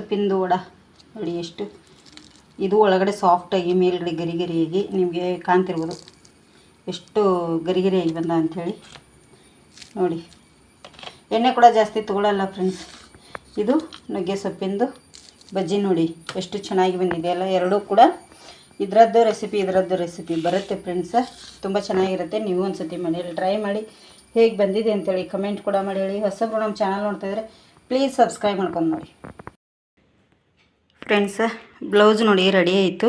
ಸೊಪ್ಪಿಂದು ವಡ. ನೋಡಿ ಎಷ್ಟು. ಇದು ಒಳಗಡೆ ಸಾಫ್ಟಾಗಿ ಮೇಲ್ಗಡೆ ಗರಿ ಗರಿಯಾಗಿ ನಿಮಗೆ ಕಾಣ್ತಿರ್ಬೋದು. ಎಷ್ಟು ಗರಿ ಗರಿಯಾಗಿ ಬಂದ ಅಂಥೇಳಿ. ನೋಡಿ. ಎಣ್ಣೆ ಕೂಡ ಜಾಸ್ತಿ ತೊಗೊಳಲ್ಲ ಫ್ರೆಂಡ್ಸ್ ಇದು ನುಗ್ಗೆ ಸೊಪ್ಪಿಂದು ಬಜ್ಜಿ ನೋಡಿ. ಎಷ್ಟು ಚೆನ್ನಾಗಿ ಬಂದಿದೆ ಅಲ್ಲ. ಎರಡೂ ಕೂಡ ಇದರದ್ದು ರೆಸಿಪಿ ಇದರದ್ದು ರೆಸಿಪಿ ಬರುತ್ತೆ ಫ್ರೆಂಡ್ಸ ತುಂಬ ಚೆನ್ನಾಗಿರುತ್ತೆ. ನೀವು ಒಂದು ಸತಿ ಮನೇಲಿ ಟ್ರೈ ಮಾಡಿ ಹೇಗೆ ಬಂದಿದೆ ಅಂತೇಳಿ ಕಮೆಂಟ್ ಕೂಡ ಮಾಡಿ ಹೇಳಿ. ಹೊಸಬ್ರು ನಮ್ಮ ಚಾನಲ್ ನೋಡ್ತಾಯಿದ್ರೆ ಪ್ಲೀಸ್ ಸಬ್ಸ್ಕ್ರೈಬ್ ಮಾಡ್ಕೊಂಡು ನೋಡಿ. ಫ್ರೆಂಡ್ಸ ಬ್ಲೌಸ್ ನೋಡಿ ರೆಡಿ ಆಯಿತು.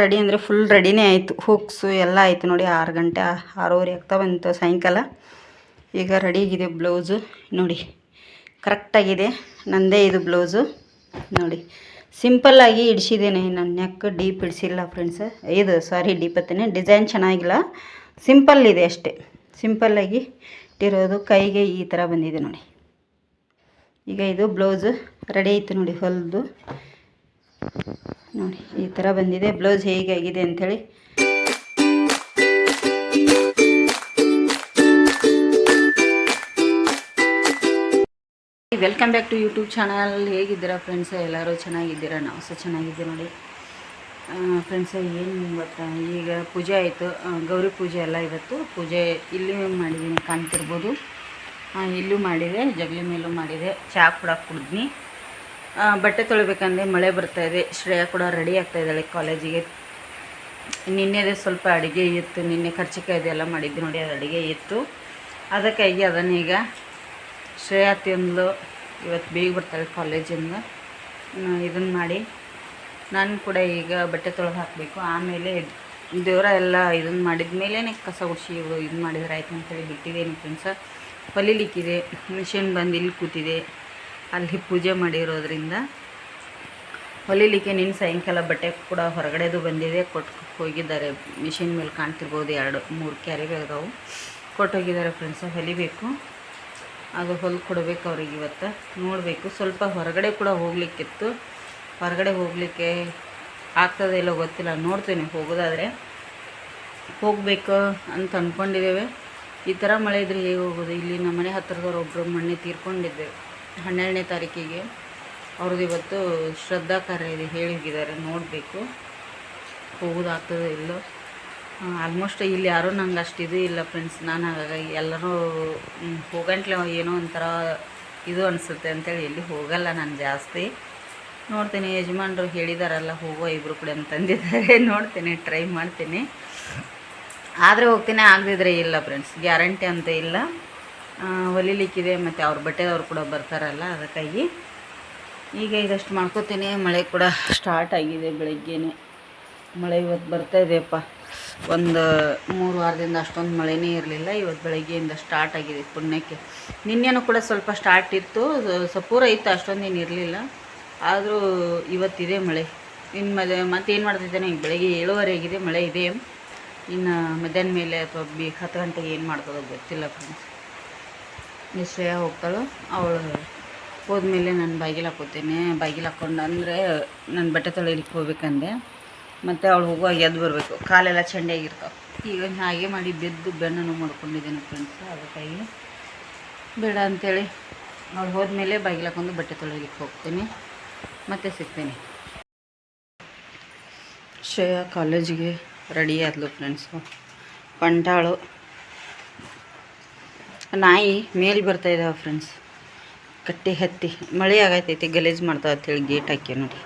ರೆಡಿ ಅಂದರೆ ಫುಲ್ ರೆಡಿನೇ ಆಯಿತು. ಹುಕ್ಸು ಎಲ್ಲ ಆಯಿತು ನೋಡಿ, ಆರು ಗಂಟೆ, ಆರೂವರೆ ಆಗ್ತಾ ಬಂತು ಸಾಯಂಕಾಲ. ಈಗ ರೆಡಿಯಾಗಿದೆ ಬ್ಲೌಸು ನೋಡಿ ಕರೆಕ್ಟಾಗಿದೆ ನಂದೇ ಇದು ಬ್ಲೌಸು ನೋಡಿ ಸಿಂಪಲ್ಲಾಗಿ ಇಡಿಸಿದ್ದೇನೆ. ನನ್ನ ನೆಕ್ ಡೀಪ್ ಇಡಿಸಿಲ್ಲ ಫ್ರೆಂಡ್ಸ್ ಇದು ಸಾರಿ ಡೀಪ್ ಹತ್ತೇನೆ. ಡಿಸೈನ್ ಚೆನ್ನಾಗಿಲ್ಲ. ಸಿಂಪಲ್ ಇದೆ ಅಷ್ಟೇ. ಸಿಂಪಲ್ಲಾಗಿ ಇಟ್ಟಿರೋದು. ಕೈಗೆ ಈ ಥರ ಬಂದಿದೆ ನೋಡಿ. ಈಗ ಇದು ಬ್ಲೌಸು ರೆಡಿ ಆಯಿತು ನೋಡಿ, ಹೊಲಿದು. ನೋಡಿ, ಈ ಥರ ಬಂದಿದೆ. ಬ್ಲೌಸ್ ಹೇಗಾಗಿದೆ ಅಂಥೇಳಿ. Welcome back to YouTube channel ಹೇಗಿದ್ದೀರಾ ಫ್ರೆಂಡ್ಸ ಎಲ್ಲರೂ ಚೆನ್ನಾಗಿದ್ದೀರಾ? ನಾವು ಸಹ ಚೆನ್ನಾಗಿದ್ದೀವಿ ನೋಡಿ. ಫ್ರೆಂಡ್ಸ ಏನು ಗೊತ್ತಾ ಈಗ ಪೂಜೆ ಆಯಿತು. ಗೌರಿ ಪೂಜೆ ಎಲ್ಲ ಇವತ್ತು. ಪೂಜೆ ಇಲ್ಲಿ ಮಾಡಿದ್ದೀನಿ, ಕಾಣ್ತಿರ್ಬೋದು. ಇಲ್ಲೂ ಮಾಡಿದೆ, ಜಗಲಿ ಮೇಲೂ ಮಾಡಿದೆ. ಚಹಾ ಕೂಡ ಕುಡಿದ್ನಿ. ಬಟ್ಟೆ ತೊಳಿಬೇಕಂದ್ರೆ ಮಳೆ ಬರ್ತಾ ಇದೆ. ಶ್ರೇಯಾ ಕೂಡ ರೆಡಿ ಆಗ್ತಾ ಇದ್ದಾಳೆ ಕಾಲೇಜಿಗೆ ನಿನ್ನೆದೇ ಸ್ವಲ್ಪ ಅಡುಗೆ ಇತ್ತು. ನಿನ್ನೆ ಖರ್ಚಿಕಾಯಿ ಇದೆಲ್ಲ ಮಾಡಿದ್ದು ನೋಡಿ, ಅದು ಅಡುಗೆ ಇತ್ತು. ಅದಕ್ಕಾಗಿ ಅದನ್ನೀಗ ಶ್ರೇಯಾ ತಿಂದು ಇವತ್ತು ಬೇಗ ಬರ್ತಾಳೆ ಕಾಲೇಜಿಂದ ಇದನ್ನು ಮಾಡಿ ನಾನು ಕೂಡ ಈಗ ಬಟ್ಟೆ ತೊಳೆದು ಹಾಕಬೇಕು. ಆಮೇಲೆ ದೇವರ ಎಲ್ಲ ಇದನ್ನು ಮಾಡಿದ ಮೇಲೇ ಕಸ ಗುಡಿಸಿ ಇದು ಮಾಡಿದ್ರೆ ಆಯ್ತು ಅಂತೇಳಿ ಬಿಟ್ಟಿದ್ದೇನೆ ಫ್ರೆಂಡ್ಸ ಹೊಲಿಲಿಕ್ಕಿದೆ ಮಿಷಿನ್ ಬಂದು ಇಲ್ಲಿ ಕೂತಿದೆ. ಅಲ್ಲಿ ಪೂಜೆ ಮಾಡಿರೋದ್ರಿಂದ ಹೊಲಿಲಿಕ್ಕೆ ನಿನ್ನ ಸಾಯಂಕಾಲ ಬಟ್ಟೆ ಕೂಡ ಹೊರಗಡೆದು ಬಂದಿದೆ. ಕೊಟ್ಟು ಹೋಗಿದ್ದಾರೆ. ಮಿಷಿನ್ ಮೇಲೆ ಕಾಣ್ತಿರ್ಬೋದು ಎರಡು, ಮೂರು ಕ್ಯಾರಿ ಅದಾವು ಕೊಟ್ಟೋಗಿದ್ದಾರೆ ಫ್ರೆಂಡ್ಸ ಹೊಲಿಬೇಕು. ಅದು ಹೊಲ್ದು ಕೊಡಬೇಕು ಅವ್ರಿಗೆ ಇವತ್ತು. ನೋಡಬೇಕು. ಸ್ವಲ್ಪ ಹೊರಗಡೆ ಕೂಡ ಹೋಗ್ಲಿಕ್ಕಿತ್ತು. ಹೊರಗಡೆ ಹೋಗಲಿಕ್ಕೆ ಆಗ್ತದೆ ಇಲ್ಲೋ ಗೊತ್ತಿಲ್ಲ. ನೋಡ್ತೀನಿ ಹೋಗೋದಾದರೆ. ಹೋಗಬೇಕು ಅಂತ ಅಂದ್ಕೊಂಡಿದ್ದೇವೆ ಈ ಥರ ಮಳೆ ಇದ್ರೆ ಹೇಗೆ ಹೋಗೋದು? ಇಲ್ಲಿ ನಮ್ಮ ಮನೆ ಹತ್ತಿರದವ್ರು ಒಬ್ಬರು ಮೊನ್ನೆ ತೀರ್ಕೊಂಡಿದ್ದೆ. ಹನ್ನೆರಡನೇ ತಾರೀಕಿಗೆ. ಅವ್ರದ್ದು ಇವತ್ತು ಶ್ರದ್ಧಾ ಕಾರ್ಯ ಇದೆ ಹೇಳಿದ್ದಾರೆ, ನೋಡಬೇಕು. ಹೋಗೋದಾಗ್ತದೆ ಇಲ್ಲೋ. ಆಲ್ಮೋಸ್ಟ್ ಇಲ್ಲಿ ಯಾರೂ ನಂಗೆ ಅಷ್ಟು ಇದು ಇಲ್ಲ ಫ್ರೆಂಡ್ಸ್ ನಾನು ಹಾಗಾಗಿ ಎಲ್ಲರೂ ಹೋಗಂಟ್ಲೆ ಏನೋ ಒಂಥರ ಇದು ಅನಿಸುತ್ತೆ ಅಂತೇಳಿ ಎಲ್ಲಿ ಹೋಗಲ್ಲ ನಾನು ಜಾಸ್ತಿ. ನೋಡ್ತೀನಿ, ಯಜಮಾನ್ರು ಹೇಳಿದಾರಲ್ಲ ಹೋಗೋ ಇಬ್ಬರು ಕೂಡ ಅಂತಂದಿದ್ದಾರೆ ನೋಡ್ತೀನಿ ಟ್ರೈ ಮಾಡ್ತೀನಿ. ಆದರೆ ಹೋಗ್ತೀನಿ ಆಗದಿದ್ರೆ ಇಲ್ಲ ಫ್ರೆಂಡ್ಸ್ ಗ್ಯಾರಂಟಿ ಅಂತ ಇಲ್ಲ. ಹೊಲಿಲಿಕ್ಕಿದೆ ಮತ್ತು ಅವ್ರ ಬಟ್ಟೆದವ್ರು ಕೂಡ ಬರ್ತಾರಲ್ಲ ಅದಕ್ಕಾಗಿ. ಈಗ ಇದಷ್ಟು ಮಾಡ್ಕೋತೀನಿ. ಮಳೆ ಕೂಡ ಸ್ಟಾರ್ಟ್ ಆಗಿದೆ ಬೆಳಗ್ಗೆನೆ. ಮಳೆ ಇವತ್ತು ಬರ್ತಾ ಇದೆಯಪ್ಪ. ಒಂದು ಮೂರು ವಾರದಿಂದ ಅಷ್ಟೊಂದು ಮಳೆನೇ ಇರಲಿಲ್ಲ. ಇವತ್ತು ಬೆಳಗ್ಗೆಯಿಂದ ಸ್ಟಾರ್ಟ್ ಆಗಿದೆ ಪುಣ್ಯಕ್ಕೆ. ನಿನ್ನೆನೂ ಕೂಡ ಸ್ವಲ್ಪ ಸ್ಟಾರ್ಟ್ ಇತ್ತು. ಸಪೂರ ಪೂರ ಇತ್ತು ಅಷ್ಟೊಂದೇನು ಇರಲಿಲ್ಲ. ಆದರೂ ಇವತ್ತಿದೆ ಮಳೆ. ಇನ್ನು ಮತ್ತೇನು ಮಾಡ್ತಿದ್ದೇನೆ? ಬೆಳಗ್ಗೆ ಏಳುವರೆ ಆಗಿದೆ, ಮಳೆ ಇದೆ. ಇನ್ನು ಮಧ್ಯಾಹ್ನ ಮೇಲೆ ಅಥವಾ ಬಿ ಹತ್ತು ಗಂಟೆಗೆ ಏನು ಮಾಡ್ತದೋ ಗೊತ್ತಿಲ್ಲ ಫ್ರೆಂಡ್ಸ್ ಶ್ರೇಯ ಹೋಗ್ತಾಳು? ಅವಳು ಹೋದ್ಮೇಲೆ ನಾನು ಬಾಗಿಲು ಹಾಕೋತೀನಿ. ಬಾಗಿಲು ಹಾಕ್ಕೊಂಡು ಅಂದರೆ ನಾನು ಬಟ್ಟೆ ತೊಳಿಲಿಕ್ಕೆ ಹೋಗ್ಬೇಕಂದೆ. ಮತ್ತು ಅವಳು ಹೋಗುವಾಗ ಎದ್ದು ಬರಬೇಕು. ಕಾಲೆಲ್ಲ ಚಂಡಿಯಾಗಿರ್ತಾವೆ ಈಗ ಹಾಗೆ ಮಾಡಿ ಬೆದ್ದು ಬೆಣ್ಣು ಮಾಡ್ಕೊಂಡಿದ್ದೇನೆ ಫ್ರೆಂಡ್ಸ್ ಅದಕ್ಕಾಗಿ ಬೇಡ ಅಂಥೇಳಿ ಅವಳು ಹೋದ್ಮೇಲೆ ಬಾಗಿಲು ಹಾಕೊಂಡು ಬಟ್ಟೆ ತೊಳಿಲಿಕ್ಕೆ ಹೋಗ್ತೀನಿ. ಮತ್ತೆ ಸಿಗ್ತೀನಿ. ಶ್ರೇಯಾ ಕಾಲೇಜಿಗೆ ರೆಡಿ ಆದ್ಲು ಫ್ರೆಂಡ್ಸು ಪಂಟಾಳು. ನಾಯಿ ಮೇಲೆ ಬರ್ತಾ ಇದ್ದಾವೆ ಫ್ರೆಂಡ್ಸ್ ಕಟ್ಟಿ ಹತ್ತಿ. ಮಳೆ ಆಗೈತೈತಿ, ಗಲೀಜು ಮಾಡ್ತಾವೆ ಅಂತೇಳಿ ಗೇಟ್ ಹಾಕಿ ನೋಡಿ.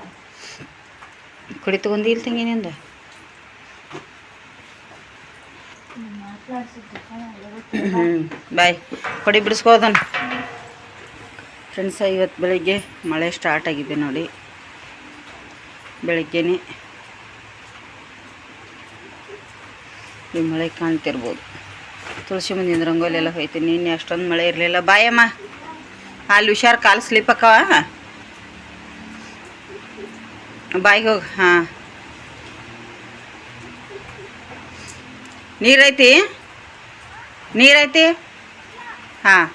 ಕುಡಿ ತಗೊಂಡು ಇಲ್ಲಿ ತಂಗಿನಿಂದ ಹ್ಞೂ ಬಾಯ್. ಕೊಡಿ ಬಿಡಿಸ್ಕೋದನ್ ಫ್ರೆಂಡ್ಸ್ ಇವತ್ತು ಬೆಳಿಗ್ಗೆ ಮಳೆ ಸ್ಟಾರ್ಟ್ ಆಗಿದೆ ನೋಡಿ. ಬೆಳಗ್ಗೆನೆ. ಮಳೆ ಕಾಣ್ತಿರ್ಬೋದು. ತುಳಸಿ ಮುಂದಿನ ರಂಗೋಲಿ ಎಲ್ಲ ಹೋಯ್ತು ನಿನ್ನೆ ಅಷ್ಟೊಂದು ಮಳೆ ಇರಲಿಲ್ಲ. ಬಾಯಮ್ಮ. ಅಲ್ಲಿ ಹುಷಾರು ಕಾಲು ಸ್ಲಿಪ್ ಅಕ್ಕವ ಬಾಯಿಗೆ ಹೋಗಿ. ಹಾಂ. ನೀರೈತಿ? ನೀರೈತಿ? ಹಾಂ.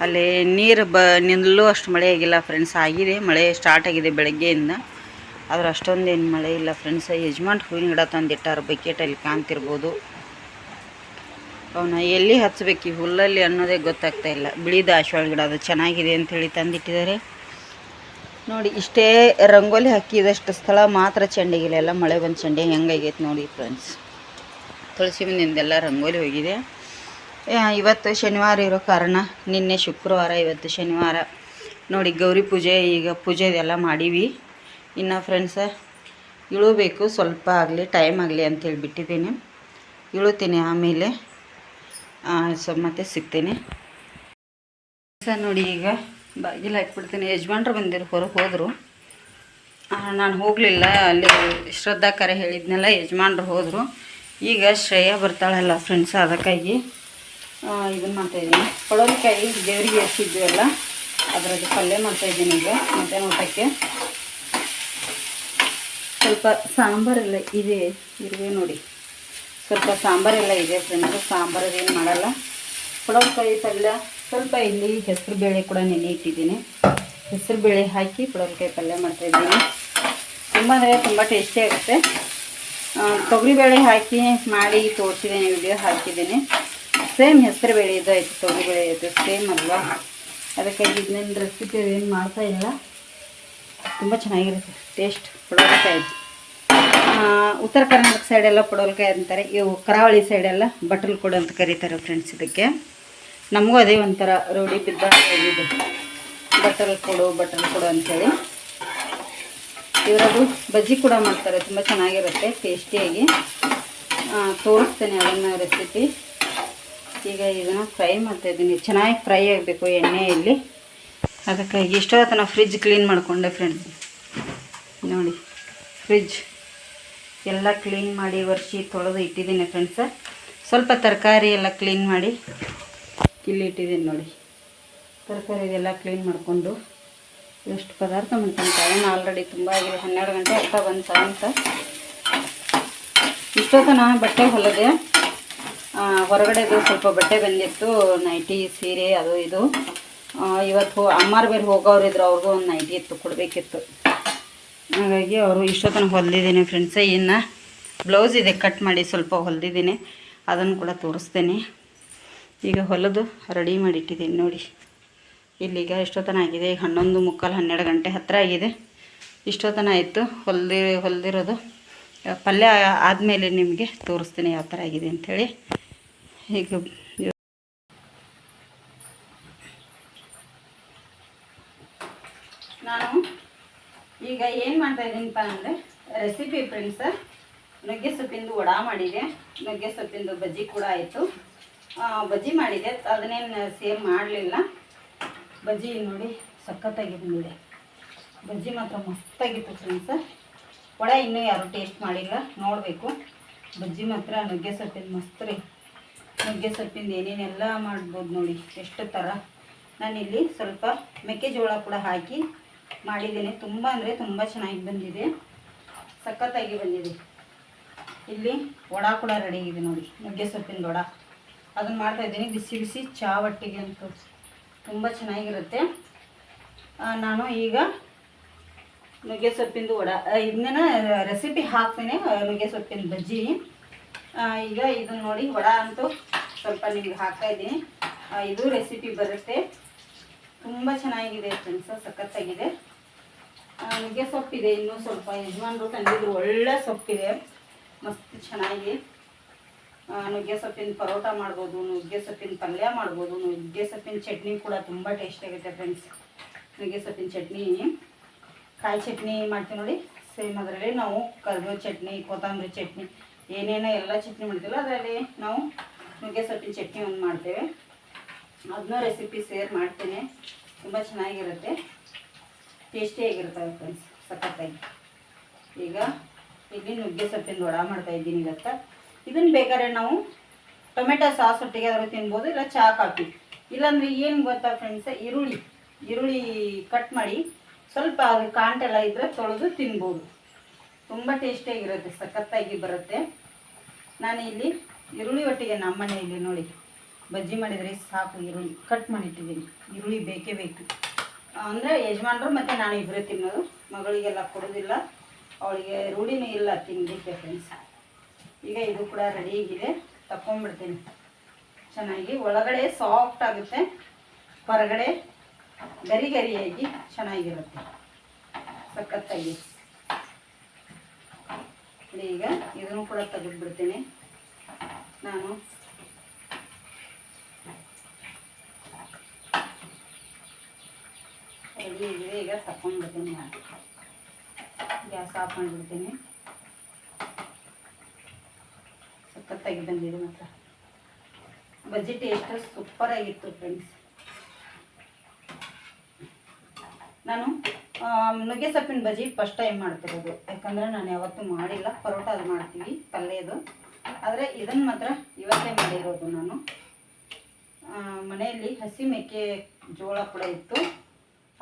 ಅಲ್ಲಿ ನೀರು ಬ ನಿಲ್ಲೂ ಅಷ್ಟು ಮಳೆ ಆಗಿಲ್ಲ ಫ್ರೆಂಡ್ಸ್ ಆಗಿದೆ. ಮಳೆ ಸ್ಟಾರ್ಟ್ ಆಗಿದೆ ಬೆಳಗ್ಗೆಯಿಂದ. ಆದ್ರೆ ಅಷ್ಟೊಂದೇನು ಮಳೆ ಇಲ್ಲ ಫ್ರೆಂಡ್ಸ್ ಯಜಮಾನ್ ಹೂವಿನ ಗಿಡ ತಂದಿಟ್ಟಾರ, ಬಕೆಟಲ್ಲಿ ಕಾಣ್ತಿರ್ಬೋದು. ಅವನ್ನ ಎಲ್ಲಿ ಹಚ್ಬೇಕು ಈ ಹುಲ್ಲಲ್ಲಿ ಅನ್ನೋದೇ ಗೊತ್ತಾಗ್ತಾ ಇಲ್ಲ. ಬಿಳಿ ದಾಶವಾಳ ಗಿಡ ಅದು ಚೆನ್ನಾಗಿದೆ ಅಂಥೇಳಿ ತಂದಿಟ್ಟಿದ್ದಾರೆ. ನೋಡಿ, ಇಷ್ಟೇ ರಂಗೋಲಿ ಹಾಕಿದಷ್ಟು ಸ್ಥಳ ಮಾತ್ರ ಚೆಂಡಿಗಿಲ್ಲ. ಎಲ್ಲ ಮಳೆ ಬಂದು ಚೆಂಡಿ ಹೆಂಗಾಗೈತೆ ನೋಡಿ ಫ್ರೆಂಡ್ಸ್ ತುಳಸಿ ಮುಂದಿಂದೆಲ್ಲ ರಂಗೋಲಿ ಹೋಗಿದೆ. ಇವತ್ತು ಶನಿವಾರ ಇರೋ ಕಾರಣ, ನಿನ್ನೆ ಶುಕ್ರವಾರ, ಇವತ್ತು ಶನಿವಾರ. ನೋಡಿ, ಗೌರಿ ಪೂಜೆ, ಈಗ ಪೂಜೆ ಇದೆಲ್ಲ ಮಾಡೀವಿ. ಇನ್ನು ಫ್ರೆಂಡ್ಸ ಇಳಬೇಕು ಸ್ವಲ್ಪ ಆಗಲಿ ಟೈಮ್ ಆಗಲಿ ಅಂತೇಳಿ ಬಿಟ್ಟಿದ್ದೀನಿ ಇಳುತ್ತೀನಿ ಆಮೇಲೆ ಸೊ, ಮತ್ತೆ ಸಿಗ್ತೀನಿ. ಸರ್ ನೋಡಿ ಈಗ ಬಾಗಿಲು ಹಾಕ್ಬಿಡ್ತೀನಿ. ಯಜಮಾನ್ರು ಬಂದಿರು ಹೊರಗೆ ಹೋದರು. ನಾನು ಹೋಗಲಿಲ್ಲ, ಅಲ್ಲಿ ಶ್ರದ್ಧಾ ಕರೆ ಹೇಳಿದ್ನೆಲ್ಲ, ಯಜಮಾನ್ರು ಹೋದರು. ಈಗ ಶ್ರೇಯ ಬರ್ತಾಳಲ್ಲ ಫ್ರೆಂಡ್ಸ್ ಅದಕ್ಕಾಗಿ ಇದನ್ನು ಮಾಡ್ತಾಯಿದ್ದೀನಿ ಪಡೋಲಕಾಯಿ ದೇವರಿಗೆ ಹಚ್ಚಿದ್ವಲ್ಲ ಅದರದ್ದು ಪಲ್ಯ ಮಾಡ್ತಾಯಿದ್ದೀನಿ ಈಗ, ಮಧ್ಯಾಹ್ನ ಊಟಕ್ಕೆ. ಸ್ವಲ್ಪ ಸಾಂಬಾರೆಲ್ಲ ಇದೆ, ಇರುವೆ ನೋಡಿ. ಸ್ವಲ್ಪ ಸಾಂಬಾರೆಲ್ಲ ಇದೆ ಫ್ರೆಂಡ್ಸ್ ಸಾಂಬಾರು ಏನು ಮಾಡಲ್ಲ. ಪಡೋಲಕಾಯಿ ಪಲ್ಯ, ಸ್ವಲ್ಪ ಇಲ್ಲಿ ಹೆಸರು ಬೇಳೆ ಕೂಡ ನೆನೆ ಇಟ್ಟಿದ್ದೀನಿ ಹೆಸರು ಬೇಳೆ ಹಾಕಿ ಪಡೋಲಕಾಯಿ ಪಲ್ಯ ಮಾಡ್ತಾಯಿದ್ದೀನಿ ತುಂಬ ಅಂದರೆ ತುಂಬ ಟೇಸ್ಟಿ ಆಗುತ್ತೆ. ತೊಗರಿಬೇಳೆ ಹಾಕಿ ಮಾಡಿ ತೋರಿಸಿದ್ದೀನಿ ವಿಡಿಯೋ ಹಾಕಿದ್ದೀನಿ. ಸೇಮ್ ಹೆಸರು ಬೇಳೆ ಇದು ಆಯಿತು, ತೊಗರಿಬೇಳೆ ಇದು ಸೇಮ್ ಅಲ್ವಾ? ಅದಕ್ಕಾಗಿ ಇದನ್ನ ರೆಸಿಪಿ ಏನು ಮಾಡ್ತಾ ಇಲ್ಲ. ತುಂಬ ಚೆನ್ನಾಗಿರುತ್ತೆ, ಟೇಸ್ಟ್. ಪಡೋಲಕಾಯಿ ಆ, ಉತ್ತರ ಕರ್ನಾಟಕ ಸೈಡೆಲ್ಲ ಪಡೋಲ್ಕಾಯಿ ಅಂತಾರೆ. ಇವು ಕರಾವಳಿ ಸೈಡೆಲ್ಲ ಬಟಲ್ ಕೊಡು ಅಂತ ಕರೀತಾರೆ ಫ್ರೆಂಡ್ಸ್ ಇದಕ್ಕೆ. ನಮಗೂ ಅದೇ ಒಂಥರ ರೂಢಿ ಬಿದ್ದ ಇದು. ಬಟಲ್ ಕೊಡು ಬಟಲ್ ಕೊಡು ಅಂಥೇಳಿ. ಇವರದು ಬಜ್ಜಿ ಕೂಡ ಮಾಡ್ತಾರೆ ತುಂಬ ಚೆನ್ನಾಗಿರುತ್ತೆ ಟೇಸ್ಟಿಯಾಗಿ ತೋರಿಸ್ತೇನೆ ಅದನ್ನು ರೆಸಿಪಿ ಈಗ ಇದನ್ನು ಫ್ರೈ ಮಾಡ್ತಾಯಿದ್ದೀನಿ ಚೆನ್ನಾಗಿ ಫ್ರೈ ಆಗಬೇಕು ಎಣ್ಣೆಯಲ್ಲಿ. ಅದಕ್ಕಾಗಿ ಇಷ್ಟೊತ್ತು ನಾವು ಫ್ರಿಜ್ ಕ್ಲೀನ್ ಮಾಡಿಕೊಂಡೆ ಫ್ರೆಂಡ್ಸ್ ನೋಡಿ ಫ್ರಿಜ್ ಎಲ್ಲ ಕ್ಲೀನ್ ಮಾಡಿ ಒರೆಸಿ ತೊಳೆದು ಇಟ್ಟಿದ್ದೀನಿ ಫ್ರೆಂಡ್ಸ ಸ್ವಲ್ಪ ತರಕಾರಿ ಎಲ್ಲ ಕ್ಲೀನ್ ಮಾಡಿ ಇಲ್ಲಿ ಇಟ್ಟಿದ್ದೀನಿ ನೋಡಿ. ತರಕಾರಿ ಇದೆಲ್ಲ ಕ್ಲೀನ್ ಮಾಡಿಕೊಂಡು ಎಷ್ಟು ಪದಾರ್ಥ ಟೈಮ್ ಆಲ್ರೆಡಿ ತುಂಬ ಆಗಿದೆ, ಹನ್ನೆರಡು ಗಂಟೆ ಆಗ್ತಾ ಬಂತ ಅಂತ ಇಷ್ಟೊತ್ತು ನಾನು ಬಟ್ಟೆ ಹೊಲದೆ. ಹೊರಗಡೆದು ಸ್ವಲ್ಪ ಬಟ್ಟೆ ಬಂದಿತ್ತು ನೈಟಿ ಸೀರೆ ಅದು ಇದು. ಇವತ್ತು ಅಮ್ಮಾರ್ ಬೇರೆ ಹೋಗೋರಿದ್ರು, ಅವ್ರಿಗೂ ಒಂದು ನೈಟಿ ಇತ್ತು, ಕೊಡಬೇಕಿತ್ತು. ಹಾಗಾಗಿ ಅವರು ಇಷ್ಟೊತ್ತನ ಹೊಲಿದಿದ್ದೀನಿ ಫ್ರೆಂಡ್ಸ್ ಇನ್ನು ಬ್ಲೌಸ್ ಇದೆ ಕಟ್ ಮಾಡಿ ಸ್ವಲ್ಪ ಹೊಲಿದಿದ್ದೀನಿ. ಅದನ್ನು ಕೂಡ ತೋರಿಸ್ತೇನೆ. ಈಗ ಹೊಲದು ರೆಡಿ ಮಾಡಿಟ್ಟಿದ್ದೀನಿ ನೋಡಿ. ಇಲ್ಲಿಗ ಇಷ್ಟೊತ್ತನ ಆಗಿದೆ. ಈಗ ಹನ್ನೊಂದು ಮುಕ್ಕಾಲು ಹನ್ನೆರಡು ಗಂಟೆ ಹತ್ತಿರ ಆಗಿದೆ. ಇಷ್ಟೊತ್ತನ ಆಯಿತು ಹೊಲ್ದಿ, ಹೊಲ್ದಿರೋದು. ಪಲ್ಯ ಆದಮೇಲೆ ನಿಮಗೆ ತೋರಿಸ್ತೀನಿ ಯಾವ ಥರ ಆಗಿದೆ ಅಂಥೇಳಿ. ಈಗ ನಾನು ಈಗ ಏನು ಮಾಡ್ತಾ ಇದ್ದೀನಿಪ್ಪ ಅಂದರೆ ರೆಸಿಪಿ ಫ್ರೆಂಡ್ಸ ನುಗ್ಗೆ ಸೊಪ್ಪಿಂದು ವಡಾ ಮಾಡಿದೆ. ನುಗ್ಗೆ ಸೊಪ್ಪಿಂದು ಬಜ್ಜಿ ಕೂಡ ಆಯಿತು. ಬಜ್ಜಿ ಮಾಡಿದೆ. ಅದನ್ನೇನು ಸೇಮ್ ಮಾಡಲಿಲ್ಲ. ಬಜ್ಜಿ ನೋಡಿ ಸಖತ್ತಾಗಿ ಬಂದಿದೆ ಬಜ್ಜಿ ಮಾತ್ರ ಮಸ್ತಾಗಿತ್ತು ಫ್ರೆಂಡ್ಸ ವಡ ಇನ್ನೂ ಯಾರು ಟೇಸ್ಟ್ ಮಾಡಿಲ್ಲ. ನೋಡಬೇಕು. ಬಜ್ಜಿ ಮಾತ್ರ ನುಗ್ಗೆ ಸೊಪ್ಪಿಂದು ಮಸ್ತ್ ರೀ. ನುಗ್ಗೆ ಸೊಪ್ಪಿಂದ ಏನೇನೆಲ್ಲ ಮಾಡ್ಬೋದು ನೋಡಿ. ಎಷ್ಟು ಥರ ನಾನಿಲ್ಲಿ ಸ್ವಲ್ಪ ಮೆಕ್ಕೆಜೋಳ ಕೂಡ ಹಾಕಿ ಮಾಡಿದ್ದೀನಿ. ತುಂಬ ಅಂದರೆ ತುಂಬ ಚೆನ್ನಾಗಿ ಬಂದಿದೆ. ಸಖತ್ತಾಗಿ ಬಂದಿದೆ. ಇಲ್ಲಿ ವಡ ಕೂಡ ರೆಡಿ ಇದೆ ನೋಡಿ. ನುಗ್ಗೆ ಸೊಪ್ಪಿನ ವಡ. ಅದನ್ನು ಮಾಡ್ತಾಯಿದ್ದೀನಿ ಬಿಸಿ ಬಿಸಿ ಚಾವಟ್ಟಿಗೆ ಅಂತೂ ತುಂಬ ಚೆನ್ನಾಗಿರುತ್ತೆ. ನಾನು ಈಗ ನುಗ್ಗೆ ಸೊಪ್ಪಿಂದು ವಡ. ಇದನ್ನ ರೆಸಿಪಿ ಹಾಕ್ತೀನಿ. ನುಗ್ಗೆ ಸೊಪ್ಪಿನ ಬಜ್ಜಿ. ಈಗ ಇದನ್ನ ನೋಡಿ ವಡ ಅಂತೂ ಸ್ವಲ್ಪ ನಿಮ್ಗೆ ಹಾಕ್ತಾ ಇದ್ದೀನಿ. ಇದು ರೆಸಿಪಿ ಬರುತ್ತೆ. ತುಂಬ ಚೆನ್ನಾಗಿದೆ ಫ್ರೆಂಡ್ಸ್ ಸಖತ್ತಾಗಿದೆ. ನುಗ್ಗೆ ಸೊಪ್ಪಿದೆ, ಇನ್ನೂ ಸ್ವಲ್ಪ ಯಜಮಾನ್ರು ತಂದಿದ್ರು, ಒಳ್ಳೆ ಸೊಪ್ಪಿದೆ. ಮಸ್ತ್ ಚೆನ್ನಾಗಿ ನುಗ್ಗೆ ಸೊಪ್ಪಿನ ಪರೋಟ ಮಾಡ್ಬೋದು, ನುಗ್ಗೆ ಸೊಪ್ಪಿನ ಪಲ್ಯ ಮಾಡ್ಬೋದು, ನುಗ್ಗೆ ಸೊಪ್ಪಿನ ಚಟ್ನಿ ಕೂಡ ತುಂಬ ಟೇಸ್ಟ್ ಆಗುತ್ತೆ ಫ್ರೆಂಡ್ಸ್ ನುಗ್ಗೆ ಸೊಪ್ಪಿನ ಚಟ್ನಿ. ಕಾಯಿ ಚಟ್ನಿ ಮಾಡ್ತೀವಿ ನೋಡಿ. ಸೇಮ್ ಅದರಲ್ಲಿ ನಾವು ಕರಿಬೇವು ಚಟ್ನಿ, ಕೊತ್ತಂಬರಿ ಚಟ್ನಿ, ಏನೇನೋ ಎಲ್ಲ ಚಟ್ನಿ ಮಾಡ್ತೀವಲ್ಲ, ಅದರಲ್ಲಿ ನಾವು ನುಗ್ಗೆ ಸೊಪ್ಪಿನ ಚಟ್ನಿ ಒಂದು ಮಾಡ್ತೇವೆ. ಅದನ್ನೂ ರೆಸಿಪಿ ಶೇರ್ ಮಾಡ್ತೇನೆ. ತುಂಬ ಚೆನ್ನಾಗಿರುತ್ತೆ. ಟೇಸ್ಟಿಯಾಗಿರುತ್ತೆ ಫ್ರೆಂಡ್ಸ್ ಸಖತ್ತಾಗಿ. ಈಗ ಇಲ್ಲಿ ನುಗ್ಗೆ ಸೊಪ್ಪಿನ ವಡ ಮಾಡ್ತಾ ಇದ್ದೀನಿ ಇವತ್ತ. ಇದನ್ನು ಬೇಕಾದ್ರೆ ನಾವು ಟೊಮೆಟೊ ಸಾಸ್ ಒಟ್ಟಿಗೆ ಆದರೂ ತಿನ್ಬೋದು, ಇಲ್ಲ ಚಹಾ ಕಾಫಿ. ಇಲ್ಲಾಂದ್ರೆ ಏನು ಗೊತ್ತಾ ಫ್ರೆಂಡ್ಸ್ ಈರುಳ್ಳಿ. ಈರುಳ್ಳಿ ಕಟ್ ಮಾಡಿ ಸ್ವಲ್ಪ ಅದು ಕಾಂಟೆಲ್ಲ ಇದ್ದರೆ ತೊಳೆದು ತಿನ್ಬೋದು. ತುಂಬ ಟೇಸ್ಟಿಯಾಗಿರುತ್ತೆ ಸಖತ್ತಾಗಿ ಬರುತ್ತೆ. ನಾನು ಇಲ್ಲಿ ಈರುಳ್ಳಿ ಒಟ್ಟಿಗೆ ನಮ್ಮ ಮನೆಯಲ್ಲಿ ನೋಡಿ. ಬಜ್ಜಿ ಮಾಡಿದರೆ ಸಾಕು, ಈರುಳ್ಳಿ ಕಟ್ ಮಾಡಿಟ್ಟಿದ್ದೀನಿ. ಈರುಳ್ಳಿ ಬೇಕೇ ಬೇಕು. ಅಂದರೆ ಯಜಮಾನ್ರು ಮತ್ತು ನಾನು ಇಬ್ಬರೇ ತಿನ್ನೋದು. ಮಗಳಿಗೆಲ್ಲ ಕೊಡೋದಿಲ್ಲ. ಅವಳಿಗೆ ರೂಢಿನೇ ಇಲ್ಲ ತಿನ್ನಲಿಕ್ಕೆ ಫ್ರೆಂಡ್ಸ್ ಈಗ ಇದು ಕೂಡ ರೆಡಿ ಆಗಿದೆ. ತಗೊಂಡ್ಬಿಡ್ತೀನಿ ಚೆನ್ನಾಗಿ. ಒಳಗಡೆ ಸಾಫ್ಟ್ ಆಗುತ್ತೆ. ಹೊರಗಡೆ ಗರಿ ಗರಿಯಾಗಿ ಚೆನ್ನಾಗಿರುತ್ತೆ. ಸಖತ್ತಾಗಿ. ಈಗ ಇದನ್ನು ಕೂಡ ತೆಗೆದುಬಿಡ್ತೀನಿ. ನಾನು ರೆಡಿ ಇದೆ ಈಗ ತಗೊಂಡ್ಬಿಡ್ತೀನಿ ನಾನು. ಗ್ಯಾಸ್ ಆಫ್ ಮಾಡಿಬಿಡ್ತೀನಿ. ಸಖತ್ತಾಗಿ ಬಂದಿದೆ ಮಾತ್ರ. ಬಜ್ಜಿ ಟೇಸ್ಟ್ ಸೂಪರಾಗಿತ್ತು ಫ್ರೆಂಡ್ಸ್ ನಾನು ನುಗ್ಗೆ ಸೊಪ್ಪಿನ ಬಜ್ಜಿ ಫಸ್ಟ್ ಟೈಮ್ ಮಾಡ್ತಿರೋದು. ಯಾಕಂದರೆ ನಾನು ಯಾವತ್ತೂ ಮಾಡಿಲ್ಲ. ಪರೋಟ ಅದು ಮಾಡ್ತೀವಿ, ಪಲ್ಯದು. ಆದರೆ ಇದನ್ನು ಮಾತ್ರ ಇವತ್ತೇ ಮಾಡಿರೋದು ನಾನು. ಮನೆಯಲ್ಲಿ ಹಸಿ ಮೆಕ್ಕೆ ಜೋಳ ಕೂಡ ಇತ್ತು.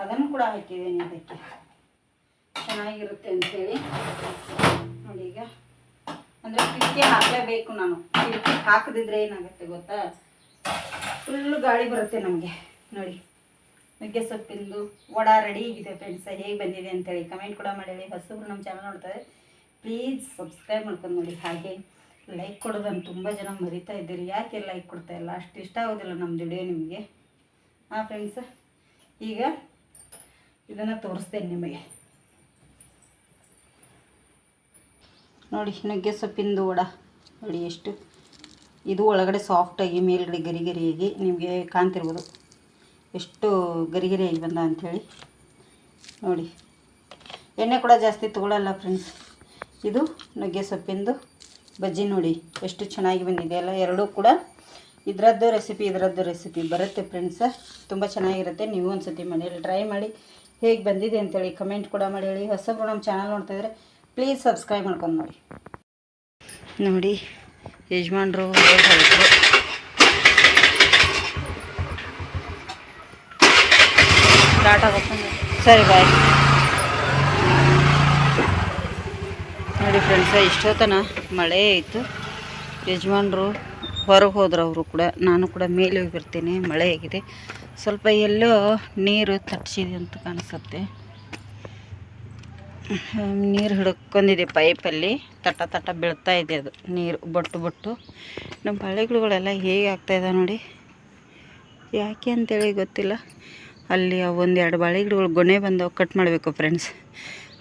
ಅದನ್ನು ಕೂಡ ಹಾಕಿದ್ದೀನಿ ಅದಕ್ಕೆ. ಚೆನ್ನಾಗಿರುತ್ತೆ ಅಂಥೇಳಿ ನೋಡಿ ಈಗ. ಅಂದರೆ ಕಿಟಕಿ ಹಾಕಲೇಬೇಕು ನಾನು. ಕಿಟಕಿ ಹಾಕದಿದ್ರೆ ಏನಾಗುತ್ತೆ ಗೊತ್ತಾ? ಫುಲ್ಲು ಗಾಳಿ ಬರುತ್ತೆ ನಮಗೆ. ನೋಡಿ. ನುಗ್ಗೆ ಸೊಪ್ಪಿಂದು ವಡ ರೆಡಿ ಆಗಿದೆ ಫ್ರೆಂಡ್ಸ್ ಹೇಗೆ ಬಂದಿದೆ ಅಂತೇಳಿ ಕಮೆಂಟ್ ಕೂಡ ಮಾಡಿ ಹೊಸಬ್ರು ನಮ್ಮ ಚಾನಲ್ ನೋಡ್ತಾರೆ. ಪ್ಲೀಸ್ ಸಬ್ಸ್ಕ್ರೈಬ್ ಮಾಡ್ಕೊಂಡು ನೋಡಿ. ಹಾಗೆ ಲೈಕ್ ಕೊಡೋದನ್ನು ತುಂಬ ಜನ ಮರಿತಾ ಇದ್ದೀರಿ. ಯಾಕೆ ಲೈಕ್ ಕೊಡ್ತಾ ಇಲ್ಲ? ಅಷ್ಟು ಇಷ್ಟ ಆಗೋದಿಲ್ಲ ನಮ್ಮ ದುಡಿಯೋ ನಿಮಗೆ. ಹಾಂ ಫ್ರೆಂಡ್ಸ್ ಈಗ ಇದನ್ನು ತೋರಿಸ್ತೇನೆ ನಿಮಗೆ. ನೋಡಿ ನುಗ್ಗೆ ಸೊಪ್ಪಿಂದು ವಡ. ನೋಡಿ ಎಷ್ಟು. ಇದು ಒಳಗಡೆ ಸಾಫ್ಟಾಗಿ ಮೇಲ್ಗಡೆ ಗರಿ ಗರಿಯಾಗಿ ನಿಮಗೆ ಕಾಣ್ತಿರ್ಬೋದು. ಎಷ್ಟು ಗರಿಗರಿಯಾಗಿ ಬಂದ ಅಂಥೇಳಿ. ನೋಡಿ. ಎಣ್ಣೆ ಕೂಡ ಜಾಸ್ತಿ ತೊಗೊಳಲ್ಲ ಫ್ರೆಂಡ್ಸ್ ಇದು ನುಗ್ಗೆ ಸೊಪ್ಪಿಂದು ಬಜ್ಜಿ ನೋಡಿ. ಎಷ್ಟು ಚೆನ್ನಾಗಿ ಬಂದಿದೆ ಅಲ್ಲ. ಎರಡೂ ಕೂಡ ಇದರದ್ದು ರೆಸಿಪಿ ಇದರದ್ದು ರೆಸಿಪಿ ಬರುತ್ತೆ ಫ್ರೆಂಡ್ಸ ತುಂಬ ಚೆನ್ನಾಗಿರುತ್ತೆ. ನೀವು ಒಂದು ಸತಿ ಮನೇಲಿ ಟ್ರೈ ಮಾಡಿ. ಹೇಗೆ ಬಂದಿದೆ ಅಂತೇಳಿ ಕಮೆಂಟ್ ಕೂಡ ಮಾಡಿ ಹೇಳಿ. ಹೊಸಬ್ರು ನಮ್ಮ ಚಾನಲ್ ನೋಡ್ತಾ ಇದ್ರೆ ಪ್ಲೀಸ್ ಸಬ್ಸ್ಕ್ರೈಬ್ ಮಾಡ್ಕೊಂಡು ನೋಡಿ. ನೋಡಿ, ಯಜಮಾನ್ರು ಸ್ಟಾರ್ಟ್ ಸರಿ ಬಾಯ್ ನೋಡಿ ಫ್ರೆಂಡ್ಸ ಇಷ್ಟೊತ್ತನ ಮಳೆ ಇತ್ತು. ಯಜಮಾನ್ರು ಹೊರಗೆ ಹೋದ್ರು ಅವರು ಕೂಡ. ನಾನು ಕೂಡ ಮೇಲೆ ಹೋಗಿರ್ತೀನಿ ಮಳೆ ಆಗಿದೆ. ಸ್ವಲ್ಪ ಎಲ್ಲೋ ನೀರು ತಟ್ಟಿಸಿದೆ ಅಂತ ಕಾಣಿಸುತ್ತೆ. ನೀರು ಹಿಡ್ಕೊಂಡಿದೆ ಪೈಪಲ್ಲಿ. ತಟ ತಟ ಬೀಳ್ತಾ ಇದೆ ಅದು ನೀರು, ಬೊಟ್ಟು ಬೊಟ್ಟು. ನಮ್ಮ ಬಾಳೆಗಿಡಗಳೆಲ್ಲ ಹೇಗೆ ಆಗ್ತಾಯಿದೆ ನೋಡಿ. ಯಾಕೆ ಅಂತೇಳಿ ಗೊತ್ತಿಲ್ಲ. ಅಲ್ಲಿ ಒಂದೆರಡು ಬಾಳೆ ಗಿಡಗಳು ಗೊನೆ ಬಂದವು, ಕಟ್ ಮಾಡಬೇಕು ಫ್ರೆಂಡ್ಸ್.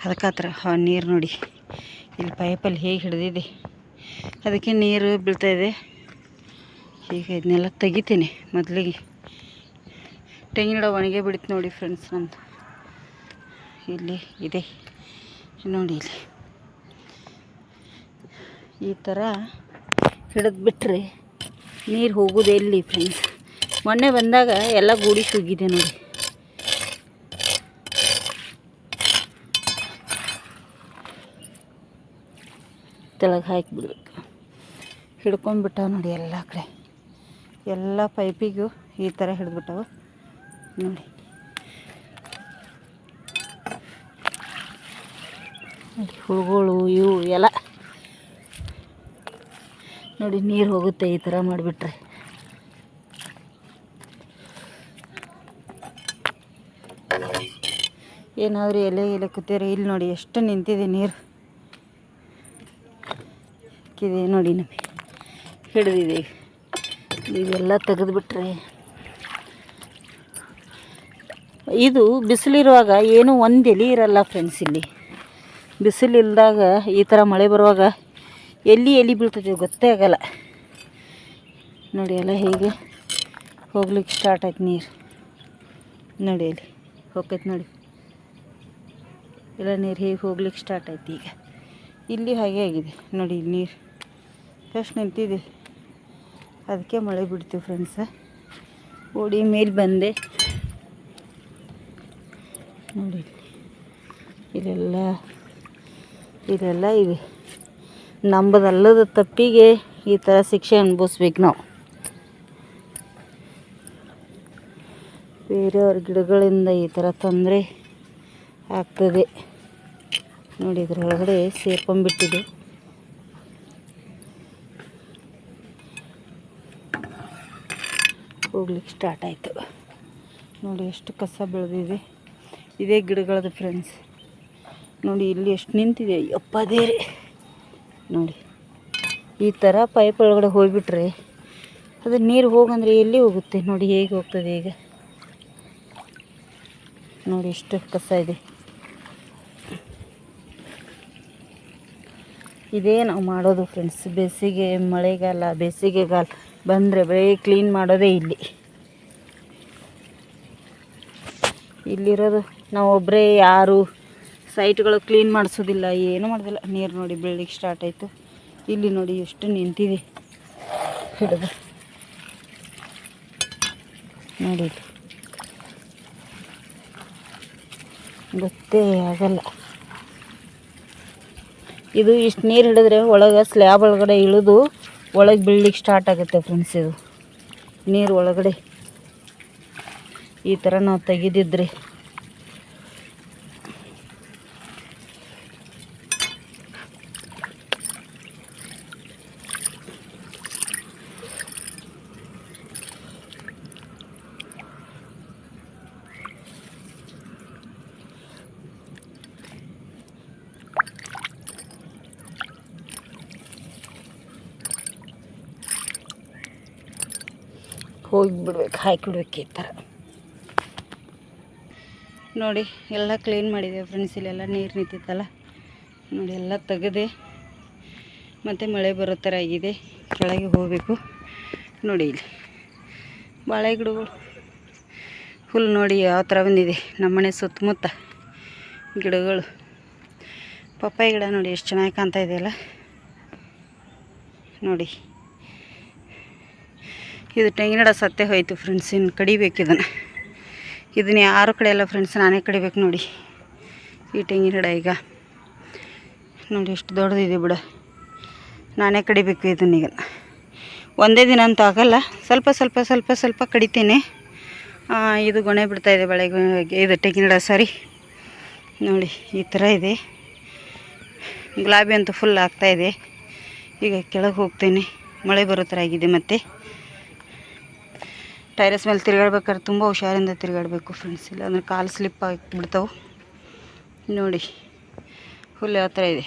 ಅದಕ್ಕೆ ಆ ಆ ನೀರು ನೋಡಿ. ಇಲ್ಲಿ ಪೈಪಲ್ಲಿ ಹೇಗೆ ಹಿಡಿದಿದೆ. ಅದಕ್ಕೆ ನೀರು ಬೀಳ್ತಾಯಿದೆ ಈಗ ಇದನ್ನೆಲ್ಲ ತೆಗಿತೀನಿ ಮೊದಲಿಗೆ. ತೆಂಗಿನ ಗಿಡ ಒಣಗೆ ಬಿಡುತ್ತೆ ನೋಡಿ ಫ್ರೆಂಡ್ಸ್ ನಂದು ಇಲ್ಲಿ ಇದೆ. ನೋಡಿ ಇಲ್ಲಿ. ಈ ಥರ ಹಿಡಿದು ಬಿಟ್ಟರೆ ನೀರು ಹೋಗೋದೇ ಇಲ್ಲಿ ಫ್ರೆಂಡ್ಸ್ ಮೊನ್ನೆ ಬಂದಾಗ ಎಲ್ಲ ಗೂಡಿ ಸುಗ್ಗಿದೆ ನೋಡಿ. ತೆಳಗೆ ಹಾಕಿಬಿಡ್ಬೇಕು ಹಿಡ್ಕೊಂಡ್ಬಿಟ್ಟ ನೋಡಿ ಎಲ್ಲ ಕಡೆ. ಎಲ್ಲ ಪೈಪಿಗೂ ಈ ಥರ ಹಿಡಿದ್ಬಿಟ್ಟವು ನೋಡಿ. ಹುಳುಗಳು ಇವು ಎಲ್ಲ. ನೋಡಿ, ನೀರು ಹೋಗುತ್ತೆ ಈ ಥರ ಮಾಡಿಬಿಟ್ರೆ. ಏನಾದರೂ ಎಲೆ ಎಲೆ ಕೂತೀರಿ ಇಲ್ಲಿ ನೋಡಿ, ಎಷ್ಟು ನಿಂತಿದೆ ನೀರು. ಇದೆ ನೋಡಿ ನಮಗೆ. ಹಿಡಿದಿದೆ. ಇವೆಲ್ಲ ತೆಗೆದುಬಿಟ್ರೆ. ಇದು ಬಿಸಿಲಿರುವಾಗ ಏನೂ ಒಂದು ಎಲೆ ಇರಲ್ಲ ಫ್ರೆಂಡ್ಸ್ ಇಲ್ಲಿ. ಬಿಸಿಲಿಲ್ದಾಗ ಈ ಥರ ಮಳೆ ಬರುವಾಗ ಎಲ್ಲಿ ಎಲ್ಲಿ ಬೀಳ್ತದೆ, ಗೊತ್ತೇ ಆಗಲ್ಲ. ನೋಡಿ ಎಲ್ಲ ಹೇಗೆ ಹೋಗ್ಲಿಕ್ಕೆ ಸ್ಟಾರ್ಟ್ ಆಯ್ತು ನೀರು. ನೋಡಿ ಅಲ್ಲಿ, ಹೋಗ್ತೈತೆ ನೋಡಿ. ಎಲ್ಲ ನೀರು ಹೇಗೆ ಹೋಗ್ಲಿಕ್ಕೆ ಸ್ಟಾರ್ಟ್ ಆಯ್ತು ಈಗ. ಇಲ್ಲಿ ಹಾಗೆ ಆಗಿದೆ. ನೋಡಿ ಇಲ್ಲಿ ನೀರು. ಫಸ್ಟ್ ನಿಂತಿದೆ. ಅದಕ್ಕೆ ಮಳೆ ಬಿಡ್ತೀವಿ ಫ್ರೆಂಡ್ಸ ಓಡಿ ಮೇಲೆ ಬಂದೆ. ನೋಡಿ. ಇದೆಲ್ಲ ಇದೆಲ್ಲ ಇದೆ ನಂಬದಲ್ಲದ ತಪ್ಪಿಗೆ ಈ ಥರ ಶಿಕ್ಷೆ ಅನುಭವಿಸ್ಬೇಕು ನಾವು. ಬೇರೆಯವ್ರ ಗಿಡಗಳಿಂದ ಈ ಥರ ತೊಂದರೆ ಆಗ್ತದೆ. ನೋಡಿ ಇದ್ರೊಳಗಡೆ ಸೇರ್ಕೊಂಡ್ಬಿಟ್ಟಿದೆ. ಹೋಗ್ಲಿಕ್ಕೆ ಸ್ಟಾರ್ಟ್ ಆಯಿತು. ನೋಡಿ ಎಷ್ಟು ಕಸ ಬೆಳೆದಿದೆ. ಇದೇ ಗಿಡಗಳದು ಫ್ರೆಂಡ್ಸ್ ನೋಡಿ, ಇಲ್ಲಿ ಎಷ್ಟು ನಿಂತಿದೆ. ಅಪ್ಪ ದೇರಿ ನೋಡಿ, ಈ ಥರ ಪೈಪ್ ಒಳಗಡೆ ಹೋಗಿಬಿಟ್ರೆ ಅದು ನೀರು ಹೋಗಂದ್ರೆ ಎಲ್ಲಿ ಹೋಗುತ್ತೆ? ನೋಡಿ, ಹೇಗೆ ಹೋಗ್ತದೆ ಈಗ. ನೋಡಿ, ಎಷ್ಟು ಕಸ ಇದೆ. ಇದೇ ನಾವು ಮಾಡೋದು ಫ್ರೆಂಡ್ಸ್ ಬೇಸಿಗೆ, ಮಳೆಗಾಲ, ಬೇಸಿಗೆಗಾಲ ಬಂದರೆ ಬರೀ ಕ್ಲೀನ್ ಮಾಡೋದೇ ಇಲ್ಲಿ. ಇಲ್ಲಿರೋದು ನಾವು ಒಬ್ಬರೇ ಯಾರು ಸೈಟ್ಗಳು ಕ್ಲೀನ್ ಮಾಡಿಸೋದಿಲ್ಲ, ಏನೂ ಮಾಡೋದಿಲ್ಲ. ನೀರು ನೋಡಿ ಬೆಳಿಗ್ಗೆ ಸ್ಟಾರ್ಟ್ ಆಯಿತು. ಇಲ್ಲಿ ನೋಡಿ ಎಷ್ಟು ನಿಂತಿದೆ. ಹಿಡಿದು. ನೋಡಿ ಗೊತ್ತೇ ಆಗಲ್ಲ. ಇದು ಇಷ್ಟು ನೀರು ಹಿಡಿದ್ರೆ ಒಳಗೆ ಸ್ಲ್ಯಾಬ್ ಒಳಗಡೆ ಇಳಿದು ಒಳಗೆ ಬೀಳ್ಲಿಕ್ಕೆ ಸ್ಟಾರ್ಟ್ ಆಗುತ್ತೆ ಫ್ರೆಂಡ್ಸ್ ಇದು. ನೀರು ಒಳಗಡೆ. ಈ ಥರ ನಾವು ತೆಗೆದಿದ್ರೆ. ಬಿಡ್ಬೇಕು ಹಾಕಿಬಿಡ್ಬೇಕು ನೋಡಿ, ಎಲ್ಲ ಕ್ಲೀನ್ ಮಾಡಿದೆ ಫ್ರೆಂಡ್ಸ್ ಇಲ್ಲೆಲ್ಲ ನೀರು ನಿಂತಿತ್ತಲ್ಲ? ನೋಡಿ, ಎಲ್ಲ ತೆಗೆದೆ ಮತ್ತು ಮಳೆ ಬರೋ ಥರ ಆಗಿದೆ. ಕೆಳಗೆ ಹೋಗಬೇಕು. ನೋಡಿ ಇಲ್ಲಿ, ಬಾಳೆ ಗಿಡಗಳು. ಹುಲ್ಲು ನೋಡಿ ಯಾವ ಥರ ಬಂದಿದೆ. ನಮ್ಮನೆ ಸುತ್ತಮುತ್ತ ಗಿಡಗಳು. ಪಪ್ಪಾಯಿ ಗಿಡ ನೋಡಿ, ಎಷ್ಟು ಚೆನ್ನಾಗಿ ಕಾಣ್ತಾ ಇದೆಯಲ್ಲ ನೋಡಿ. ಇದು ತೆಂಗಿನ ಗಿಡ ಸತ್ತೇ ಹೋಯ್ತು ಫ್ರೆಂಡ್ಸ್ ಇನ್ನು ಕಡಿಬೇಕು ಇದನ್ನು. ಇದನ್ನ ಯಾರು ಕಡೆಯಲ್ಲ ಫ್ರೆಂಡ್ಸ್ ನಾನೇ ಕಡಿಬೇಕು ನೋಡಿ. ಈ ತೆಂಗಿನ ಗಿಡ ಈಗ. ನೋಡಿ, ಎಷ್ಟು ದೊಡ್ಡದಿದೆ ಬಿಡ. ನಾನೇ ಕಡಿಬೇಕು ಇದನ್ನೀಗ ಒಂದೇ ದಿನ ಅಂತೂ ಆಗಲ್ಲ. ಸ್ವಲ್ಪ ಸ್ವಲ್ಪ ಸ್ವಲ್ಪ ಸ್ವಲ್ಪ ಕಡಿತೀನಿ. ಇದು ಗೊಣೆ ಬಿಡ್ತಾ ಇದೆ ಬಳೆ ಇದು ತೆಂಗಿನ ಗಿಡ ಸಾರಿ. ನೋಡಿ, ಈ ಥರ ಇದೆ. ಗುಲಾಬಿ ಅಂತೂ ಫುಲ್ ಆಗ್ತಾಯಿದೆ ಈಗ ಕೆಳಗೆ ಹೋಗ್ತೇನೆ. ಮಳೆ ಬರೋ ಥರ ಆಗಿದೆ ಮತ್ತು. ಟೈರಸ್ ಮೇಲೆ ತಿರುಗಾಡ್ಬೇಕಾದ್ರೆ ತುಂಬ ಹುಷಾರಿಂದ ತಿರುಗಾಡಬೇಕು ಫ್ರೆಂಡ್ಸ್ ಇಲ್ಲ ಅಂದರೆ ಕಾಲು ಸ್ಲಿಪ್ ಆಗಿಬಿಡ್ತಾವೆ. ನೋಡಿ, ಹುಲ್ಲು ಯಾವ ಥರ ಇದೆ.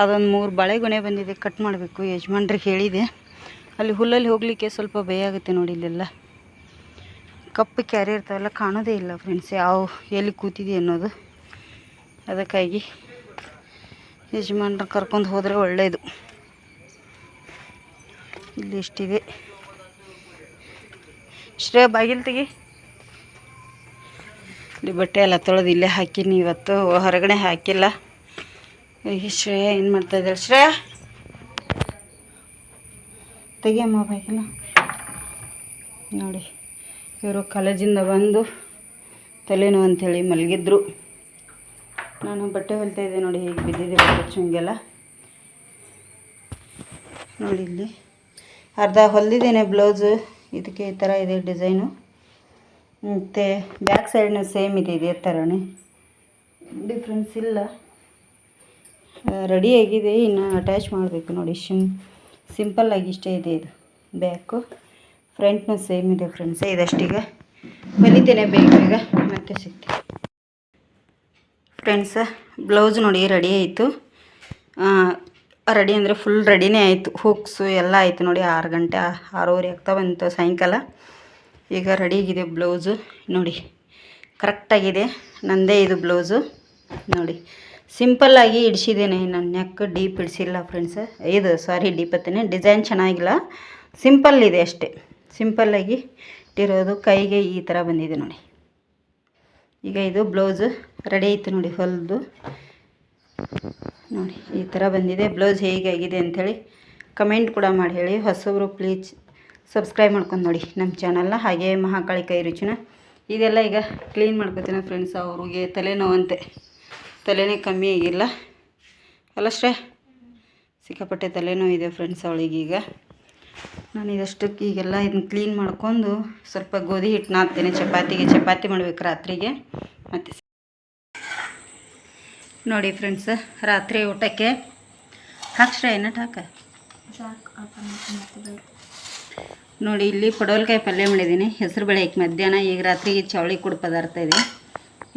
ಅದೊಂದು ಮೂರು ಬಾಳೆಗೊನೆ ಬಂದಿದೆ ಕಟ್ ಮಾಡಬೇಕು. ಯಜಮಾನ್ರಿಗೆ ಹೇಳಿದೆ, ಅಲ್ಲಿ ಹುಲ್ಲಲ್ಲಿ ಹೋಗಲಿಕ್ಕೆ ಸ್ವಲ್ಪ ಭಯ ಆಗುತ್ತೆ ನೋಡಿ ಇಲ್ಲೆಲ್ಲ. ಕಪ್ಪು ಕ್ಯಾರಿ ಇರ್ತಾವೆಲ್ಲ ಕಾಣೋದೇ ಇಲ್ಲ ಫ್ರೆಂಡ್ಸ್ ಯಾವ ಎಲ್ಲಿ ಕೂತಿದೆ ಅನ್ನೋದು. ಅದಕ್ಕಾಗಿ ಯಜಮಾನ್ರ ಕರ್ಕೊಂಡು ಹೋದರೆ ಒಳ್ಳೆಯದು ಇಲ್ಲಿ ಎಷ್ಟಿದೆ? ಶ್ರೇಯ, ಬಾಗಿಲು ತೆಗಿ. ಇಲ್ಲಿ ಬಟ್ಟೆ ಎಲ್ಲ ತೊಳೆದು ಇಲ್ಲೇ ಹಾಕಿನಿ ಇವತ್ತು, ಹೊರಗಡೆ ಹಾಕಿಲ್ಲ. ಈಗ ಶ್ರೇಯ ಏನು ಮಾಡ್ತಾ ಇದ್ದಾಳೆ? ಶ್ರೇಯ! ತೆಗಿಯಮ್ಮ ಬಾಗಿಲ್ಲ ನೋಡಿ, ಇವರು ಕಾಲೇಜಿಂದ ಬಂದು ತಲೆನೋವು ಅಂಥೇಳಿ ಮಲಗಿದ್ರು. ನಾನು ಬಟ್ಟೆ ಹೊಲಿತಾ ಇದ್ದೆ ನೋಡಿ, ಹೇಗೆ ಬಿದ್ದಿದೆ ಬಟ್ಟೆ ಚುಂಗೆಲ್ಲ ನೋಡಿ ಇಲ್ಲಿ. ಅರ್ಧ ಹೊಲಿದಿದ್ದೇನೆ ಬ್ಲೌಸು. ಇದಕ್ಕೆ ಈ ಥರ ಇದೆ ಡಿಸೈನು. ಮತ್ತು ಬ್ಯಾಕ್ ಸೈಡ್ನ ಸೇಮ್ ಇದೆ ಇದೇ ಥರನೇ. ಡಿಫ್ರೆನ್ಸ್ ಇಲ್ಲ. ರೆಡಿ ಆಗಿದೆ ಇನ್ನು ಅಟ್ಯಾಚ್ ಮಾಡಬೇಕು ನೋಡಿ ಶಿಮ್ ಸಿಂಪಲ್ಲಾಗಿ ಇಷ್ಟೇ ಇದೆ ಇದು ಬ್ಯಾಕು. ಫ್ರಂಟ್ನು ಸೇಮ್ ಇದೆ ಫ್ರೆಂಡ್ಸೇ ಇದಷ್ಟೀಗ. ಬಂದಿದ್ದೇನೆ ಬೇಗ ಬೇಗ ಮತ್ತೆ ಸಿಗ್ತೀನಿ ಫ್ರೆಂಡ್ಸ ಬ್ಲೌಸ್ ನೋಡಿ ರೆಡಿ ಆಯಿತು. ರೆಡಿ ಅಂದರೆ ಫುಲ್ ರೆಡಿನೇ ಆಯಿತು. ಹುಕ್ಸು ಎಲ್ಲ ಆಯಿತು ನೋಡಿ, ಆರು ಗಂಟೆ, ಆರೂವರೆ ಆಗ್ತಾ ಬಂತು ಸಾಯಂಕಾಲ. ಈಗ ರೆಡಿಯಾಗಿದೆ ಬ್ಲೌಸು ನೋಡಿ ಕರೆಕ್ಟಾಗಿದೆ ನಂದೇ ಇದು ಬ್ಲೌಸು ನೋಡಿ ಸಿಂಪಲ್ಲಾಗಿ ಇಡಿಸಿದ್ದೇನೆ. ನನ್ನ ನೆಕ್ ಡೀಪ್ ಇಡಿಸಿಲ್ಲ ಫ್ರೆಂಡ್ಸ್ ಇದು ಸಾರಿ ಡೀಪ್ ಹತ್ತೇನೆ. ಡಿಸೈನ್ ಚೆನ್ನಾಗಿಲ್ಲ. ಸಿಂಪಲ್ ಇದೆ ಅಷ್ಟೇ. ಸಿಂಪಲ್ಲಾಗಿ ಇಟ್ಟಿರೋದು. ಕೈಗೆ ಈ ಥರ ಬಂದಿದೆ ನೋಡಿ. ಈಗ ಇದು ಬ್ಲೌಸು ರೆಡಿ ಆಯಿತು ನೋಡಿ ಹೊಲಿದು. ನೋಡಿ, ಈ ಥರ ಬಂದಿದೆ. ಬ್ಲೌಸ್ ಹೇಗಾಗಿದೆ ಅಂಥೇಳಿ ಕಮೆಂಟ್ ಕೂಡ ಮಾಡಿ ಹೇಳಿ. ಹೊಸಬ್ರು ಪ್ಲೀಸ್ ಸಬ್ಸ್ಕ್ರೈಬ್ ಮಾಡ್ಕೊಂಡು ನೋಡಿ ನಮ್ಮ ಚಾನಲ್ನ. ಹಾಗೆ ಮಹಾಕಾಳಿ ಕೈ ರುಚಿನ. ಇದೆಲ್ಲ ಈಗ ಕ್ಲೀನ್ ಮಾಡ್ಕೊತೀನಿ ಫ್ರೆಂಡ್ಸ್. ಅವ್ರಿಗೆ ತಲೆನೋವಂತೆ. ತಲೆನೇ ಕಮ್ಮಿ ಆಗಿಲ್ಲ. ಅಲ್ಲಷ್ಟೇ ಸಿಕ್ಕಾಪಟ್ಟೆ ತಲೆನೋವು ಇದೆ ಫ್ರೆಂಡ್ಸ್ ಅವಳಿಗೀಗ ನಾನು ಇದಷ್ಟಕ್ಕೆ ಈಗೆಲ್ಲ ಇದನ್ನ ಕ್ಲೀನ್ ಮಾಡ್ಕೊಂಡು ಸ್ವಲ್ಪ ಗೋಧಿ ಹಿಟ್ಟು ನಾದ್ತೇನೆ ಚಪಾತಿಗೆ. ಚಪಾತಿ ಮಾಡ್ಬೇಕು ರಾತ್ರಿಗೆ. ಮತ್ತು ನೋಡಿ ಫ್ರೆಂಡ್ಸ್ ರಾತ್ರಿ ಊಟಕ್ಕೆ ಹಾಕ್ಸ್ರ ಏನಟ್ ಹಾಕ. ನೋಡಿ ಇಲ್ಲಿ ಪಡೋಲ್ಕಾಯಿ ಪಲ್ಯ ಮಾಡಿದ್ದೀನಿ. ಹೆಸರು ಬೇಳೆ ಹಾಕಿ ಮಧ್ಯಾಹ್ನ ಈಗ ರಾತ್ರಿಗೆ ಚವಳಿ ಕುಡ್ ಪದಾರ್ಥ ಇದೆ.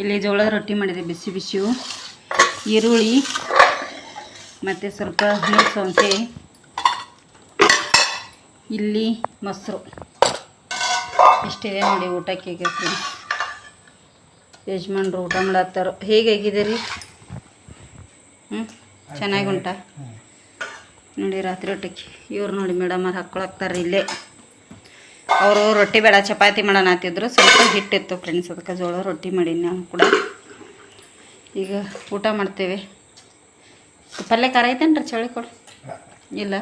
ಇಲ್ಲಿ ಜೋಳದ ರೊಟ್ಟಿ ಮಾಡಿದೆ ಬಿಸಿ ಬಿಸಿಯು. ಈರುಳ್ಳಿ ಮತ್ತು ಸ್ವಲ್ಪ ನೀರು ಸೌಂಸೆ ಇಲ್ಲಿ ಮೊಸರು. ಇಷ್ಟಿದೆ ನೋಡಿ ಊಟಕ್ಕೆ ಫ್ರೆಂಡ್ಸ್ ಯಜಮಾನ್ರು ಊಟ ಮಾಡತ್ತಾರೋ. ಹೇಗಾಗಿದೆ ರೀ ಹ್ಞೂ ಚೆನ್ನಾಗಿ ಉಂಟಾ ನೋಡಿ ರಾತ್ರಿ ಊಟಕ್ಕೆ ಇವ್ರು ನೋಡಿ ಮೇಡಮ್ ಅವ್ರು ಹಾಕ್ಕೊಳಕ್ತಾರೆ ಇಲ್ಲೇ. ಅವರು ರೊಟ್ಟಿ ಬೇಡ, ಚಪಾತಿ ಮಾಡೋಣ ಅಂತಿದ್ರು. ಸ್ವಲ್ಪ ಹಿಟ್ಟಿತ್ತು ಫ್ರೆಂಡ್ಸ್ ಅದಕ್ಕೆ, ಜೋಳ ರೊಟ್ಟಿ ಮಾಡೀನಿ ನಾವು ಕೂಡ. ಈಗ ಊಟ ಮಾಡ್ತೇವೆ. ಪಲ್ಯ ಖಾರ ಐತೇನ್ರಿ? ಚಳಿ ಕೊಡು. ಇಲ್ಲ?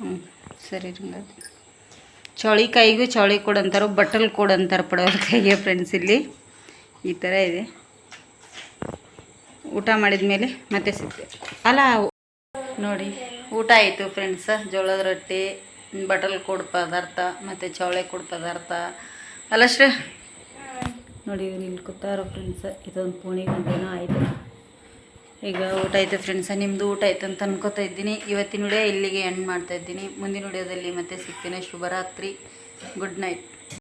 ಹ್ಞೂ ಸರಿ ರೀ ಕೈಗೂ ಚೌಳಿ ಕೊಡು ಅಂತಾರೆ ಬಟ್ಟಲ್ ಕೊಡು ಅಂತಾರೆ ಫ್ರೆಂಡ್ಸ್ ಇಲ್ಲಿ. ಈ ಥರ ಇದೆ. ಊಟ ಮಾಡಿದ ಮೇಲೆ ಮತ್ತೆ ಸಿಗ್ತೇವೆ. ಅಲ್ಲ, ನೋಡಿ, ಊಟ ಆಯಿತು ಫ್ರೆಂಡ್ಸ ಜೋಳದ ರೊಟ್ಟಿ, ಬಟಲ್ ಕೊಡ್ ಪದಾರ್ಥ, ಮತ್ತು ಚೌಳೆ ಕೊಡ್ ಪದಾರ್ಥ. ಅಲ್ಲಷ್ಟೇ ನೋಡಿ ಇಲ್ಲಿ ಕೂತಾರೋ ಫ್ರೆಂಡ್ಸ ಇದೊಂದು ಪೂಣಿ ಗಂಟೆನೂ ಆಯಿತು. ಈಗ ಊಟ ಆಯಿತು ಫ್ರೆಂಡ್ಸ ನಿಮ್ಮದು ಊಟ ಆಯಿತು ಅಂತ ಅನ್ಕೋತಾ ಇದ್ದೀನಿ. ಇವತ್ತಿನ ವಿಡಿಯೋ ಇಲ್ಲಿಗೆ ಎಂಡ್ ಮಾಡ್ತಾ ಇದ್ದೀನಿ. ಮುಂದಿನ ವಿಡಿಯೋದಲ್ಲಿ ಮತ್ತೆ ಸಿಗ್ತೀನಿ. ಶುಭರಾತ್ರಿ. Good night